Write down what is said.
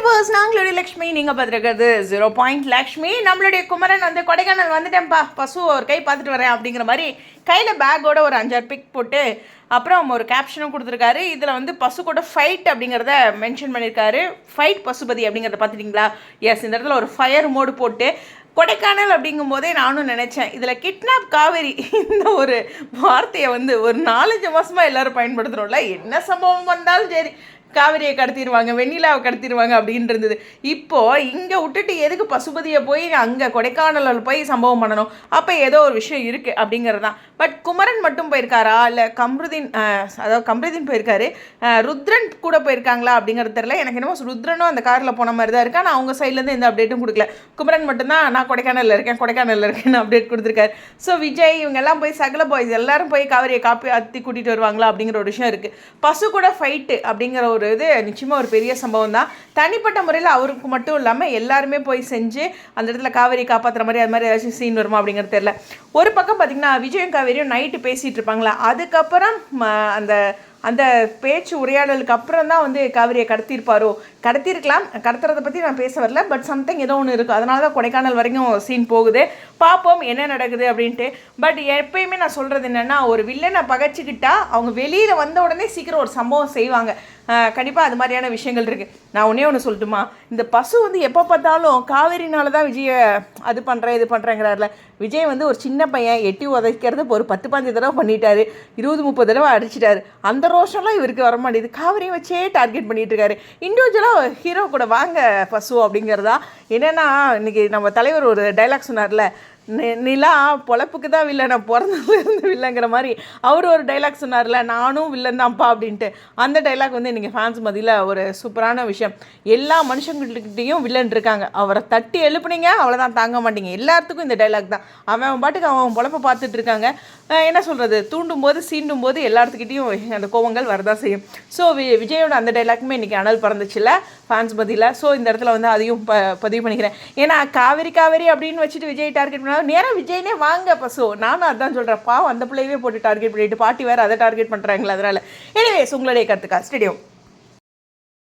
Viewers நாங்களுடைய Lakshmi நீங்கள் பார்த்துருக்கிறது zero point Lakshmi. நம்மளுடைய குமரன் வந்து கொடைக்கானல் வந்துட்டேன்ப்பா. பசு ஒரு கை பார்த்துட்டு வரேன் அப்படிங்கிற மாதிரி கையில் பேக்கோட ஒரு அஞ்சாறு பிக் போட்டு அப்புறம் ஒரு கேப்ஷனும் கொடுத்துருக்காரு. இதில் வந்து பசு கூட ஃபைட் அப்படிங்கிறத மென்ஷன் பண்ணியிருக்காரு. ஃபைட் பசுபதி அப்படிங்கிறத பார்த்துட்டிங்களா? எஸ் இந்த இடத்துல ஒரு ஃபயர் மோடு போட்டு கொடைக்கானல் அப்படிங்கும் போதே நானும் நினச்சேன். இதில் கிட்னாப் காவேரி இந்த ஒரு வார்த்தையை வந்து ஒரு நாலஞ்சு மாதமாக எல்லாரும் பயன்படுத்துகிறோம்ல என்ன சம்பவம் வந்தாலும் சரி. காவிரியை கடத்திடுவாங்க வெண்ணிலாவை கடத்திடுவாங்க அப்படின்னு இருந்தது. இப்போ இங்கே விட்டுட்டு எதுக்கு பசுபதியை போய் அங்கே கொடைக்கானலில் போய் சம்பவம் பண்ணணும்? அப்போ ஏதோ ஒரு விஷயம் இருக்குது அப்படிங்கிறது தான். பட் குமரன் மட்டும் போயிருக்காரா? இல்லை கம்ருதீன் அதாவது கம்ருதீன் போயிருக்காரு? ருத்ரன் கூட போயிருக்காங்களா அப்படிங்கிறது தெரியல. எனக்கு என்னமோ ருத்ரனும் அந்த காரில் போன மாதிரி தான் இருக்கு. ஆனால் அவங்க சைட்லேருந்து எந்த அப்டேட்டும் கொடுக்கல. குமரன் மட்டும்தான் நான் கொடைக்கானலில் இருக்கேன் கொடைக்கானலில் இருக்கேன்னு அப்டேட் கொடுத்துருக்காரு. ஸோ விஜய் இவங்க எல்லாம் போய் சகல பாய்ஸ் எல்லாரும் போய் காவிரியை காப்பி அத்தி கூட்டிகிட்டு வருவாங்களா அப்படிங்கிற ஒரு விஷயம் இருக்குது பசு கூட ஃபைட்டு அப்படிங்கிற ஒரு ஒரு இது நிச்சயமாக ஒரு பெரிய சம்பவம் தான் தனிப்பட்ட முறையில் அவருக்கு மட்டும் இல்லாமல் எல்லாருமே போய் செஞ்சு அந்த இடத்துல காவேரி காப்பாற்றுற மாதிரி அது மாதிரி ஏதாச்சும் சீன் வருமா அப்படிங்கிறது தெரில ஒரு பக்கம் பார்த்திங்கன்னா விஜயும் காவேரியும் நைட்டு பேசிகிட்டு இருப்பாங்களா? அதுக்கப்புறம் ம, அந்த அந்த பேச்சு உரையாடலுக்கு அப்புறம் தான் வந்து காவிரியை கடத்தியிருப்பாரோ? கடத்தியிருக்கலாம். கடத்துறதை பற்றி நான் பேச வரல. பட் சம்திங் ஏதோ ஒன்று இருக்குது அதனால தான் கொடைக்கானல் வரைக்கும் சீன் போகுது. பார்ப்போம் என்ன நடக்குது அப்படின்ட்டு. பட் எப்பயுமே நான் சொல்கிறது என்னென்னா ஒரு வில்லனை பகச்சிக்கிட்டா அவங்க வெளியில் வந்த உடனே சீக்கிரம் ஒரு சம்பவம் செய்வாங்க. கண்டிப்பாக அது மாதிரியான விஷயங்கள் இருக்குது நான் ஒன்றே ஒன்று சொல்லட்டுமா? இந்த பசு வந்து எப்போ பார்த்தாலும் காவேரினால தான் விஜயை அது பண்ணுறேன் இது பண்ணுறேங்கிறார்ல விஜய் வந்து ஒரு சின்ன பையன் எட்டி உதைக்கிறது இப்போ ஒரு பத்து பாஞ்சு தடவை பண்ணிட்டாரு. இருபது முப்பது தடவை அடிச்சிட்டாரு. அந்த ரோஷம்லாம் இவருக்கு வர மாட்டேங்குது. காவிரியும் வச்சே டார்கெட் பண்ணிட்டு இருக்காரு இண்டிவிஜுவலாக ஹீரோ கூட வாங்க பசு அப்படிங்கிறதா? என்னென்னா இன்னைக்கு நம்ம தலைவர் ஒரு டைலாக் சொன்னார்ல நிலா பொழப்புக்கு தான் வில்லன் நான் பிறந்ததுலேருந்து வில்லங்கிற மாதிரி அவர் ஒரு டைலாக் சொன்னார்ல நானும் வில்லன் தான்ப்பா அப்படின்ட்டு. அந்த டைலாக் வந்து இன்றைக்கி ஃபேன்ஸ் மதியில் ஒரு சூப்பரான விஷயம். எல்லா மனுஷங்கள்கிட்டையும் வில்லன் இருக்காங்க. அவரை தட்டி எழுப்புனீங்க அவ்வளோதான் தாங்க மாட்டீங்க. எல்லாத்துக்கும் இந்த டைலாக் தான். அவன் அவன் பாட்டுக்கு அவன் பொழப்ப பார்த்துட்டு இருக்காங்க. என்ன சொல்கிறது தூண்டும் போது சீண்டும் போது எல்லாத்துக்கிட்டையும் அந்த கோவங்கள் வரதான் செய்யும். ஸோ வி விஜயோட அந்த டைலாக்குமே இன்றைக்கி அனல் பறந்துச்சுல ஃபேன்ஸ் மதியில். ஸோ இந்த இடத்துல வந்து அதையும் ப பதிவு பண்ணிக்கிறேன். ஏன்னா காவேரி காவேரி அப்படின்னு வச்சுட்டு விஜய் டார்கெட் பண்ணாலும் நேராக விஜய்னே வாங்க பசு நானும் அதான் சொல்கிறேன் பாவம் அந்த பிள்ளையவே போட்டு டார்கெட் பண்ணிட்டு பாட்டி வேறு அதை டார்கெட் பண்ணுறாங்களா அதனால். எனிவேஸ் உங்களுடைய கருத்துக்கா? ஸ்டேடியம்